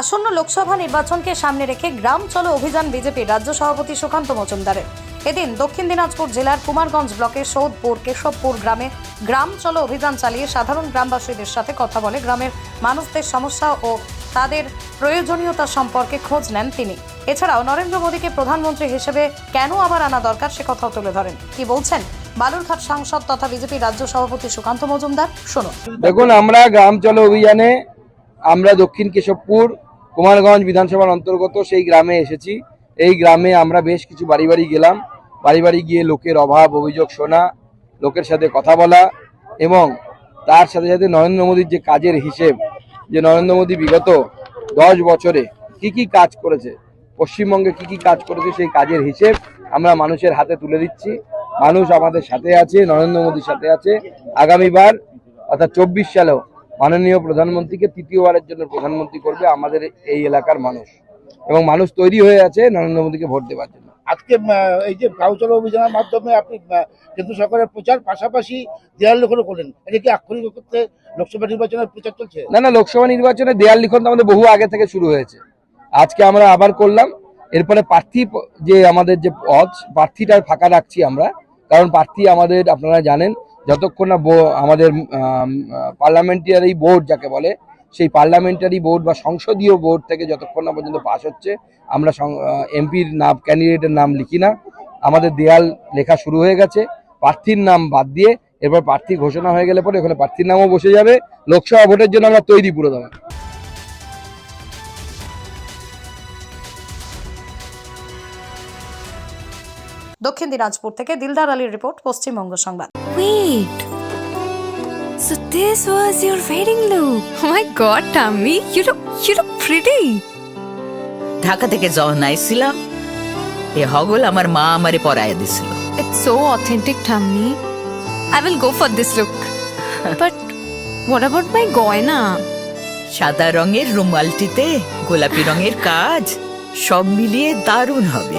আসন্ন লোকসভা নির্বাচনকে সামনে রেখে গ্রাম চলো অভিযান বিজেপির রাজ্য সভাপতি সুকান্ত মজুমদারের। এদিন দক্ষিণ দিনাজপুর জেলার কুমারগঞ্জ ব্লকের সৌদপুর কেশবপুর গ্রামে গ্রাম চলো অভিযান চালিয়ে সাধারণ গ্রামবাসীদের সাথে কথা বলে গ্রামের মানুষদের সমস্যা ও তাদের প্রয়োজনীয়তা সম্পর্কে খোঁজ নেন তিনি। এছাড়াও নরেন্দ্র মোদীকে প্রধানমন্ত্রী হিসেবে কেন আবার আনা দরকার সে কথাও তুলে ধরেন। কি বলছেন বালুরঘাট সাংসদ তথা বিজেপি রাজ্য সভাপতি সুকান্ত মজুমদার? শুনুন। দেখুন, আমরা গ্রাম চলো অভিযানে, আমরা দক্ষিণ কেশবপুর কুমারগঞ্জ বিধানসভার অন্তর্গত সেই গ্রামে এসেছি। এই গ্রামে আমরা বেশ কিছু বাড়ি বাড়ি গেলাম। বাড়ি বাড়ি গিয়ে লোকের অভাব, অভিযোগ শোনা, লোকের সাথে কথা বলা এবং তার সাথে সাথে নরেন্দ্র মোদীর যে কাজের হিসেব, যে নরেন্দ্র মোদী বিগত দশ বছরে কি কি কাজ করেছে, পশ্চিমবঙ্গে কি কি কাজ করেছে সেই কাজের হিসেব আমরা মানুষের হাতে তুলে দিচ্ছি। মানুষ আমাদের সাথে আছে, নরেন্দ্র মোদীর সাথে আছে। আগামীবার অর্থাৎ চব্বিশ সালেও মাননীয় প্রধানমন্ত্রীকে তৃতীয়বারের জন্য প্রধানমন্ত্রী করবে আমাদের এই এলাকার মানুষ। এবং মানুষ তৈরি হয়ে আছে নরেন্দ্র মোদীকে ভোট দেওয়ার জন্য। আজকে এই যে গাউচল অভিযানের মাধ্যমে আপনি কেন্দ্র সরকারের প্রচার পাশাপাশি দেয়াল লিখনও করলেন। এটা কি আক্ষরিক করতে লোকসভা নির্বাচনের প্রচার চলছে? না না লোকসভা নির্বাচনে দেয়াল লিখন তো আমাদের বহু আগে থেকে শুরু হয়েছে। আজকে আমরা আবার করলাম। এরপরে প্রার্থী যে আমাদের যে পদ প্রার্থীটা ফাঁকা রাখছি আমরা। কারণ প্রার্থী আমাদের আপনারা জানেন যতক্ষণ না আমাদের পার্লামেন্টারি বোর্ড যাকে বলে, সেই পার্লামেন্টারি বোর্ড বা সংসদীয় বোর্ড থেকে যতক্ষণ না পর্যন্ত পাস হচ্ছে, আমরা এমপির নাম, ক্যান্ডিডেটের নাম লিখি না। আমাদের দেয়াল লেখা শুরু হয়ে গেছে, প্রার্থীর নাম বাদ দিয়ে এরপর প্রার্থী ঘোষণা হয়ে গেলে পরে ওখানে প্রার্থীর নামও বসে যাবে, লোকসভা ভোটের জন্য আমরা তৈরি পুরো দমে দক্ষিণ দিনাজপুর থেকে দিলদার আলীর রিপোর্ট পশ্চিমবঙ্গ সংবাদ Wait. So this was your wedding look. Oh my god, Tammy, you look you look pretty. Dhaka থেকে যখন আইছিলাম এ হগল আমার মা আমারে পরায় দিছিল It's so authentic, Tammy. I will go for this look. but what about my goina? সাদা রঙের রুমালটিতে গোলাপি রঙের কাজ সব মিলিয়ে দারুণ হবে